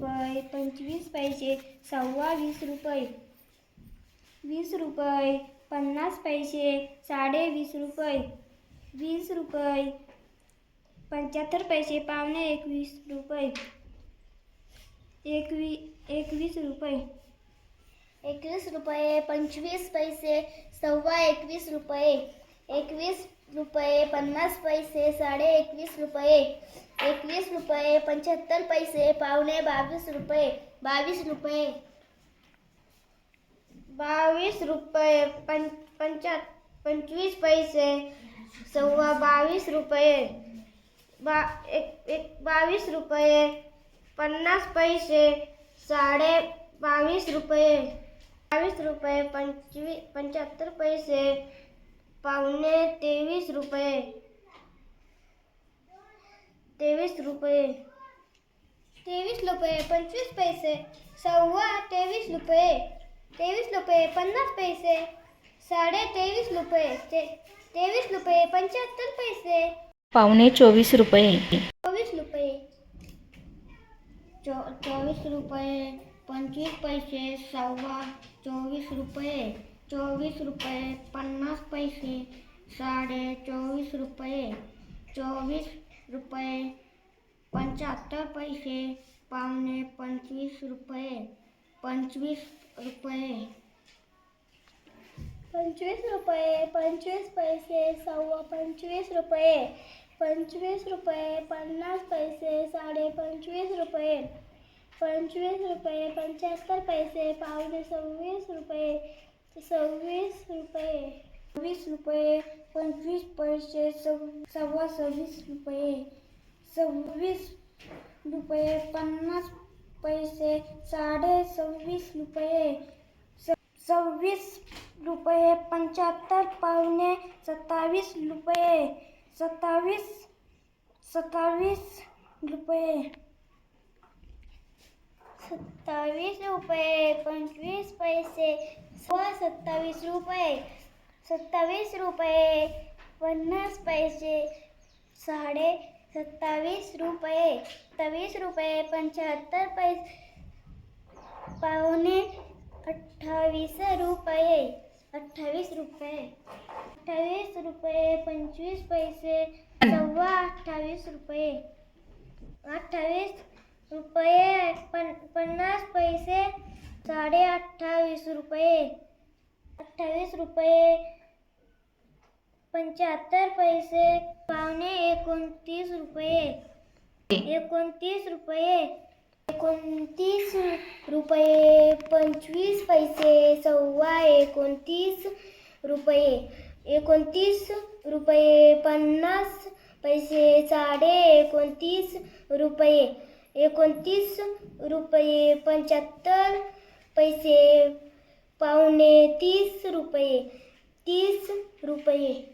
रुपये, पंचवीस पैसे, सव्वा वीस रुपये. वीस रुपये, पन्नास पैसे, साडे वीस रुपये. वीस रुपये, पंच्याहत्तर पैसे, पावणे एकवीस रुपये. एकवी, एकवीस रुपये. एकवीस रुपये, पंचवीस पैसे, सव्वा एकवीस रुपये. एकवीस रुपये पन्नास पैसे साडे एकवीस रुपये एकवीस रुपये पंच्याहत्तर पैसे पावणे बावीस रुपये बावीस रुपये. बावीस रुपये पं पंचा पंचवीस पैसे सव्वा बावीस रुपये. बा एक एक बावीस रुपये पन्नास पैसे साडे बावीस रुपये. बावीस रुपये पंचवीस पंच्याहत्तर पैसे पावणे तेवीस रुपये. तेवीस रुपये. तेवीस रुपये पंचवीस पैसे. सव्वा तेवीस रुपये. तेवीस रुपये पन्नास पैसे. साडे तेवीस रुपये. ते तेवीस रुपये पंच्याहत्तर पैसे. पावणे चोवीस रुपये. चोवीस रुपये. चो चोवीस रुपये पंचवीस पैसे सव्वा चोवीस रुपये. चोवीस रुपये, पन्नास पैसे साडे चोवीस रुपये चोवीस रुपये पंच्याहत्तर पैसे पावणे पंचवीस रुपये पंचवीस रुपये। पंचवीस रुपये पंचवीस पैसे सव्वा पंचवीस रुपये पंचवीस रुपये, पन्नास पैसे साडे पंचवीस रुपये पंचवीस रुपये पंच्याहत्तर पैसे पावणे सव्वीस रुपये सव्वीस रुपये। सव्वीस रुपये, पंचवीस पैसे, सव, सव्वा सव्वीस रुपये। सव्वीस रुपये, पन्नास पैसे साडे सव्वीस रुपये। सव्वीस रुपये पंच्याहत्तर पावणे सत्तावीस रुपये। सत्तावीस सत्तावीस रुपये। सत्तावीस रुपये पंचवीस पैसे व सत्तावीस रुपये सत्तावीस रुपये पन्नास पैसे साडे सत्तावीस रुपये सत्तावीस रुपये पंच्याहत्तर पैसे पावणे अठ्ठावीस रुपये अठ्ठावीस रुपये अठ्ठावीस रुपये पंचवीस पैसे सव्वा अठ्ठावीस रुपये अठ्ठावीस रुपये, पन, पन्नास पैसे, साडे अठ्ठावीस रुपये. अठ्ठावीस रुपये, पंच्याहत्तर पैसे, पावणे एकोणतीस रुपये. एकोणतीस रुपये एकोणतीस रुपये, पंचवीस पैसे, सव्वा एकोणतीस रुपये. एकोणतीस रुपये, पन्नास पैसे, साडे एकोणतीस रुपये. एकोणतीस रुपये पंच्याहत्तर पैसे पावणे तीस रुपये तीस रुपये.